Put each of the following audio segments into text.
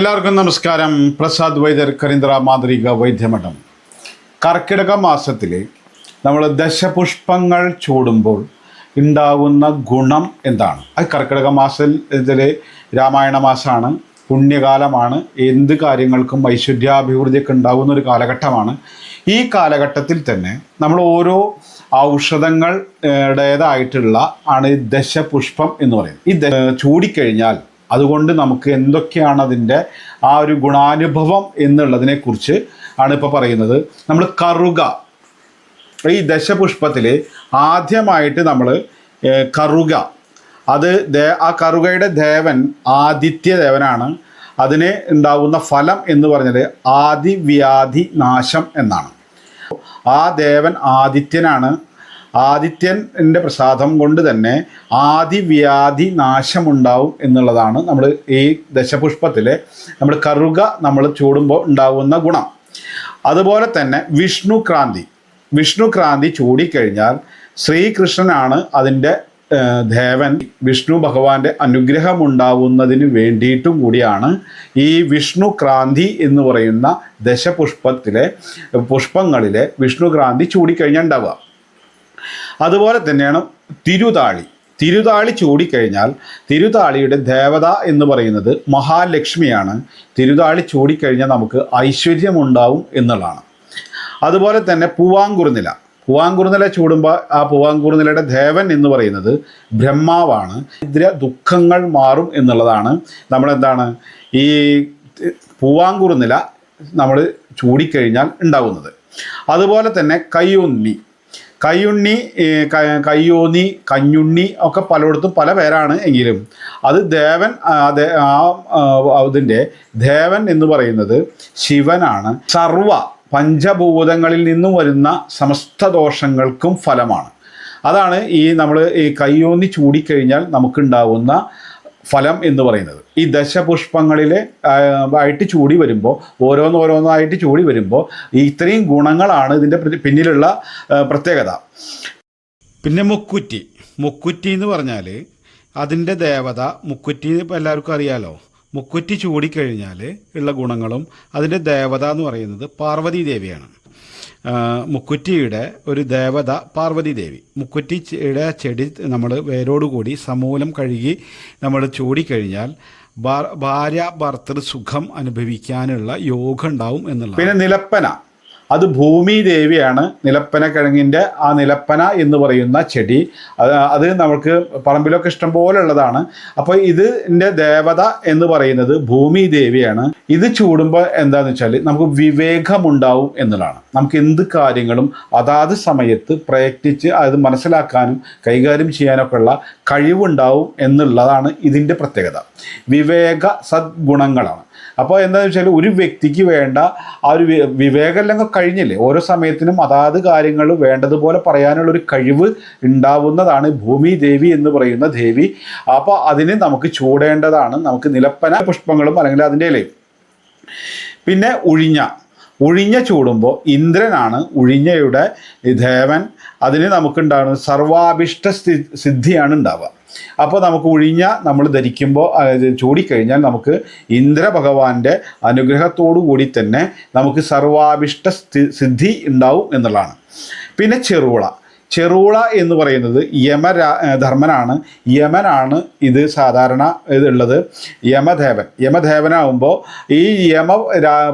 എല്ലാവർക്കും നമസ്കാരം. പ്രസാദ് വൈദ്യർ കരിന്ദ്ര മാതൃക വൈദ്യമഠം. കർക്കിടക മാസത്തിൽ നമ്മൾ ദശപുഷ്പങ്ങൾ ചൂടുമ്പോൾ ഉണ്ടാകുന്ന ഗുണം എന്താണ്? അത് കർക്കിടക മാസത്തിലെ രാമായണ മാസമാണ് പുണ്യകാലമാണ് എന്ത് കാര്യങ്ങൾക്കും ഐശ്വര്യാഭിവൃദ്ധിയൊക്കെ ഉണ്ടാകുന്ന ഒരു കാലഘട്ടമാണ്. ഈ കാലഘട്ടത്തിൽ തന്നെ നമ്മൾ ഓരോ ഔഷധങ്ങളുടേതായിട്ടുള്ള ആണ് ദശപുഷ്പം എന്ന് പറയുന്നത്. ഈ ചൂടിക്കഴിഞ്ഞാൽ അതുകൊണ്ട് നമുക്ക് എന്തൊക്കെയാണ് അതിന്റെ ആ ഒരു ഗുണാനുഭവം എന്നുള്ളതിനെക്കുറിച്ച് ആണ് ഇപ്പോൾ പറയുന്നത്. നമ്മൾ കറുക. ഈ ദശപുഷ്പത്തിൽ ആദ്യമായിട്ട് നമ്മൾ കറുക. അത് ദേ ആ കറുകയുടെ ദേവൻ ആദിത്യ ദേവനാണ്. അതിന് ഉണ്ടാവുന്ന ഫലം എന്ന് പറഞ്ഞത് ആദിവ്യാധി നാശം എന്നാണ്. ആ ദേവൻ ആദിത്യനാണ്. ആദിത്യന്റെ പ്രസാദം കൊണ്ട് തന്നെ ആദിവ്യാധി നാശമുണ്ടാവും എന്നുള്ളതാണ് നമ്മൾ ഈ ദശപുഷ്പത്തിലെ നമ്മൾ കറുക നമ്മൾ ചൂടുമ്പോൾ ഉണ്ടാവുന്ന ഗുണം. അതുപോലെ തന്നെ വിഷ്ണുക്രാന്തി. വിഷ്ണുക്രാന്തി വിഷ്ണു ക്രാന്തി ചൂടിക്കഴിഞ്ഞാൽ ശ്രീകൃഷ്ണനാണ് അതിന്റെ ദേവൻ. വിഷ്ണു ഭഗവാന്റെ അനുഗ്രഹം ഉണ്ടാവുന്നതിന് വേണ്ടിയിട്ടും കൂടിയാണ് ഈ വിഷ്ണു ക്രാന്തി എന്ന് പറയുന്ന ദശപുഷ്പത്തിലെ പുഷ്പങ്ങളിലെ വിഷ്ണുക്രാന്തി ചൂടിക്കഴിഞ്ഞാൽ ഉണ്ടാവുക. അതുപോലെ തന്നെയാണ് തിരുതാളി. തിരുതാളി ചൂടിക്കഴിഞ്ഞാൽ തിരുതാളിയുടെ ദേവത എന്ന് പറയുന്നത് മഹാലക്ഷ്മിയാണ്. തിരുതാളി ചൂടിക്കഴിഞ്ഞാൽ നമുക്ക് ഐശ്വര്യമുണ്ടാവും എന്നുള്ളതാണ്. അതുപോലെ തന്നെ പൂവാങ്കുറുനില. പൂവാങ്കുറുനില ചൂടുമ്പോൾ ആ പൂവാങ്കുറുനിലയുടെ ദേവൻ എന്ന് പറയുന്നത് ബ്രഹ്മാവാണ്. ഇതിലെ ദുഃഖങ്ങൾ മാറും എന്നുള്ളതാണ് നമ്മളെന്താണ് ഈ പൂവാങ്കുറുനില നമ്മൾ ചൂടിക്കഴിഞ്ഞാൽ ഉണ്ടാകുന്നത് അതുപോലെ തന്നെ കയ്യൊന്നി. കയ്യുണ്ണി കയ്യോന്നി കഞ്ഞുണ്ണി ഒക്കെ പലയിടത്തും പല പേരാണ് എങ്കിലും അത് ദേവൻ ആ, അതിന്റെ ദേവൻ എന്ന് പറയുന്നത് ശിവനാണ്. സർവ പഞ്ചഭൂതങ്ങളിൽ നിന്നും വരുന്ന സമസ്ത ദോഷങ്ങൾക്കും ഫലമാണ്. അതാണ് ഈ നമ്മൾ ഈ കയ്യോന്നി ചൂടിക്കഴിഞ്ഞാൽ നമുക്കുണ്ടാവുന്ന ഫലം എന്ന് പറയുന്നത്. ഈ ദശപുഷ്പങ്ങളിൽ ആയിട്ട് ചൂടി വരുമ്പോൾ ഓരോന്നോരോന്നായിട്ട് ചൂടി വരുമ്പോൾ ഇത്രയും ഗുണങ്ങളാണ് ഇതിന്റെ പിന്നിലുള്ള പ്രത്യേകത. പിന്നെ മുക്കുറ്റി. മുക്കുറ്റി എന്ന് പറഞ്ഞാൽ അതിന്റെ ദേവത മുക്കുറ്റി എല്ലാവർക്കും അറിയാലോ. മുക്കുറ്റി ചൂടിക്കഴിഞ്ഞാൽ ഉള്ള ഗുണങ്ങളും അതിന്റെ ദേവത എന്ന് പറയുന്നത് പാർവതി ദേവിയാണ്. മുക്കുറ്റിയുടെ ഒരു ദേവത പാർവതി ദേവി. മുക്കുറ്റിയുടെ ചെടി നമ്മൾ വേരോടുകൂടി സമൂലം കഴുകി നമ്മൾ ചൂടിക്കഴിഞ്ഞാൽ ഭാര്യ ഭർത്തൃ സുഖം അനുഭവിക്കാനുള്ള യോഗം ഉണ്ടാവും എന്നുള്ള പിന്നെ നിലപ്പന. അത് ഭൂമി ദേവിയാണ്. നിലപ്പന കിഴങ്ങിന്റെ ആ നിലപ്പന എന്ന് പറയുന്ന ചെടി. അത് അത് നമുക്ക് പറമ്പിലൊക്കെ ഇഷ്ടം പോലെ ഉള്ളതാണ് അപ്പോൾ ഇതിന്റെ ദേവത എന്ന് പറയുന്നത് ഭൂമി ദേവിയാണ്. ഇത് ചൂടുമ്പോൾ എന്താണെന്ന് വെച്ചാൽ നമുക്ക് വിവേകമുണ്ടാവും എന്നുള്ളതാണ്. നമുക്ക് എന്ത് കാര്യങ്ങളും അതാത് സമയത്ത് പ്രയത്നിച്ച് അത് മനസ്സിലാക്കാനും കൈകാര്യം ചെയ്യാനൊക്കെ ഉള്ള കഴിവുണ്ടാവും എന്നുള്ളതാണ് ഇതിന്റെ പ്രത്യേകത. വിവേക സദ്ഗുണങ്ങളാണ്. അപ്പോൾ എന്താണെന്ന് വെച്ചാൽ ഒരു വ്യക്തിക്ക് വേണ്ട ആ ഒരു വിവേകലംഘം കഴിഞ്ഞില്ലേ? ഓരോ സമയത്തിനും അതാത് കാര്യങ്ങൾ വേണ്ടതുപോലെ പറയാനുള്ള ഒരു കഴിവ് ഉണ്ടാവുന്നതാണ് ഭൂമി ദേവി എന്ന് പറയുന്ന ദേവി. അപ്പോൾ അതിന് നമുക്ക് ചൂടേണ്ടതാണ്. നമുക്ക് നിലപ്പന പുഷ്പങ്ങളും അല്ലെങ്കിൽ അതിന്റെ ഇലയും. പിന്നെ ഉഴിഞ്ഞ. ഉഴിഞ്ഞ ചൂടുമ്പോൾ ഇന്ദ്രനാണ് ഉഴിഞ്ഞയുടെ ദേവൻ. അതിന് നമുക്കുണ്ടാകുന്ന സർവാഭിഷ്ട സിദ്ധിയാണ് ഉണ്ടാവുക. അപ്പോൾ നമുക്ക് ഉഴിഞ്ഞ നമ്മൾ ധരിക്കുമ്പോൾ ചൂടിക്കഴിഞ്ഞാൽ നമുക്ക് ഇന്ദ്രഭഗവാന്റെ അനുഗ്രഹത്തോടു കൂടി തന്നെ നമുക്ക് സർവാഭിഷ്ട സിദ്ധി ഉണ്ടാവും എന്നുള്ളതാണ്. പിന്നെ ചെറുള ചെറുള എന്ന് പറയുന്നത് യമ ധർമ്മനാണ്. യമനാണ് ഇത് സാധാരണ ഇതുള്ളത്. യമദേവൻ. യമദേവനാകുമ്പോൾ ഈ യമ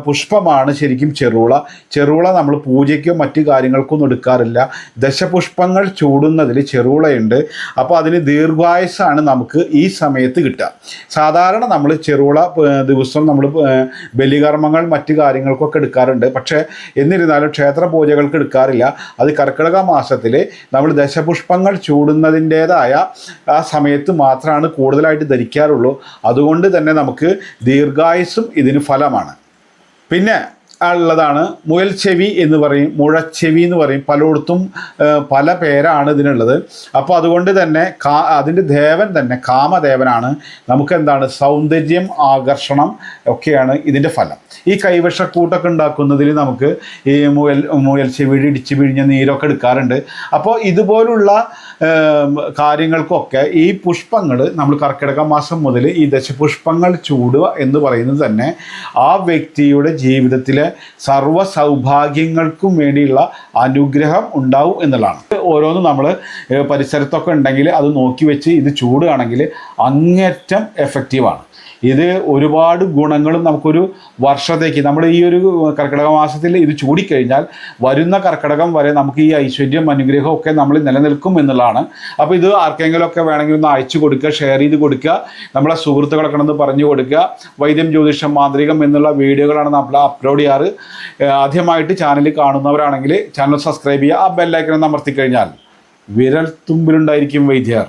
പുഷ്പമാണ് ശരിക്കും ചെറുള. ചെറുള നമ്മൾ പൂജയ്ക്കോ മറ്റു കാര്യങ്ങൾക്കൊന്നും എടുക്കാറില്ല. ദശപുഷ്പങ്ങൾ ചൂടുന്നതിൽ ചെറുളയുണ്ട്. അപ്പോൾ അതിന് ദീർഘായുസാണ് നമുക്ക് ഈ സമയത്ത് കിട്ടുക. സാധാരണ നമ്മൾ ചെറുള ദിവസം നമ്മൾ ബലികർമ്മങ്ങൾ മറ്റു കാര്യങ്ങൾക്കൊക്കെ എടുക്കാറുണ്ട്. പക്ഷേ എന്നിരുന്നാലും ക്ഷേത്ര പൂജകൾക്ക് എടുക്കാറില്ല. അത് കർക്കിടക മാസത്തിൽ നമ്മൾ ദശപുഷ്പങ്ങൾ ചൂടുന്നതിന്റേതായ ആ സമയത്ത് മാത്രമാണ് കൂടുതലായിട്ട് ധരിക്കാറുള്ളൂ. അതുകൊണ്ട് തന്നെ നമുക്ക് ദീർഘായുസ്സും ഇതിന് ഫലമാണ്. പിന്നെ ഉള്ളതാണ് മുയൽ ചെവി എന്ന് പറയും മുഴച്ചെവി എന്ന് പറയും. പലയിടത്തും പല പേരാണ് ഇതിനുള്ളത്. അപ്പോൾ അതുകൊണ്ട് തന്നെ കാ അതിന്റെ ദേവൻ തന്നെ കാമദേവനാണ്. നമുക്ക് എന്താണ്? സൗന്ദര്യം ആകർഷണം ഒക്കെയാണ് ഇതിന്റെ ഫലം. ഈ കൈവശക്കൂട്ടൊക്കെ ഉണ്ടാക്കുന്നതിൽ നമുക്ക് ഈ മുയൽ മുയൽ ചെവിഴി ഇടിച്ച് പിഴിഞ്ഞ നീരൊക്കെ എടുക്കാറുണ്ട്. അപ്പോൾ ഇതുപോലുള്ള കാര്യങ്ങൾക്കൊക്കെ ഈ പുഷ്പങ്ങൾ നമ്മൾ കർക്കിടക മാസം മുതൽ ഈ ദശപുഷ്പങ്ങൾ ചൂടുക എന്ന് പറയുന്നത് തന്നെ ആ വ്യക്തിയുടെ ജീവിതത്തിലെ സർവ സൗഭാഗ്യങ്ങൾക്കും വേണ്ടിയുള്ള അനുഗ്രഹം ഉണ്ടാവും എന്നുള്ളതാണ്. ഓരോന്നും നമ്മൾ പരിസരത്തൊക്കെ ഉണ്ടെങ്കിൽ അത് നോക്കി വെച്ച് ഇത് ചൂടുകയാണെങ്കിൽ അങ്ങേറ്റം എഫക്റ്റീവാണ് ഇത് ഒരുപാട് ഗുണങ്ങളും നമുക്കൊരു വർഷത്തേക്ക് നമ്മൾ ഈ ഒരു കർക്കിടക മാസത്തിൽ ഇത് ചൂടിക്കഴിഞ്ഞാൽ വരുന്ന കർക്കിടകം വരെ നമുക്ക് ഈ ഐശ്വര്യം അനുഗ്രഹം ഒക്കെ നമ്മൾ നിലനിൽക്കും എന്നുള്ളതാണ്. അപ്പോൾ ഇത് ആർക്കെങ്കിലുമൊക്കെ വേണമെങ്കിൽ ഒന്ന് അയച്ചു കൊടുക്കുക ഷെയർ ചെയ്ത് കൊടുക്കുക നമ്മളെ സുഹൃത്തുക്കളൊക്കെ ഒന്ന് പറഞ്ഞു കൊടുക്കുക. വൈദ്യം ജ്യോതിഷം മാന്ത്രികം എന്നുള്ള വീഡിയോകളാണ് നമ്മൾ അപ്ലോഡ് ചെയ്യാറ്. ആദ്യമായിട്ട് ചാനൽ കാണുന്നവരാണെങ്കിൽ ചാനൽ സബ്സ്ക്രൈബ് ചെയ്യുക ആ ബെല്ലൈക്കൺ അമർത്തി കഴിഞ്ഞാൽ വിരൽ തുമ്പിലുണ്ടായിരിക്കും വൈദ്യർ.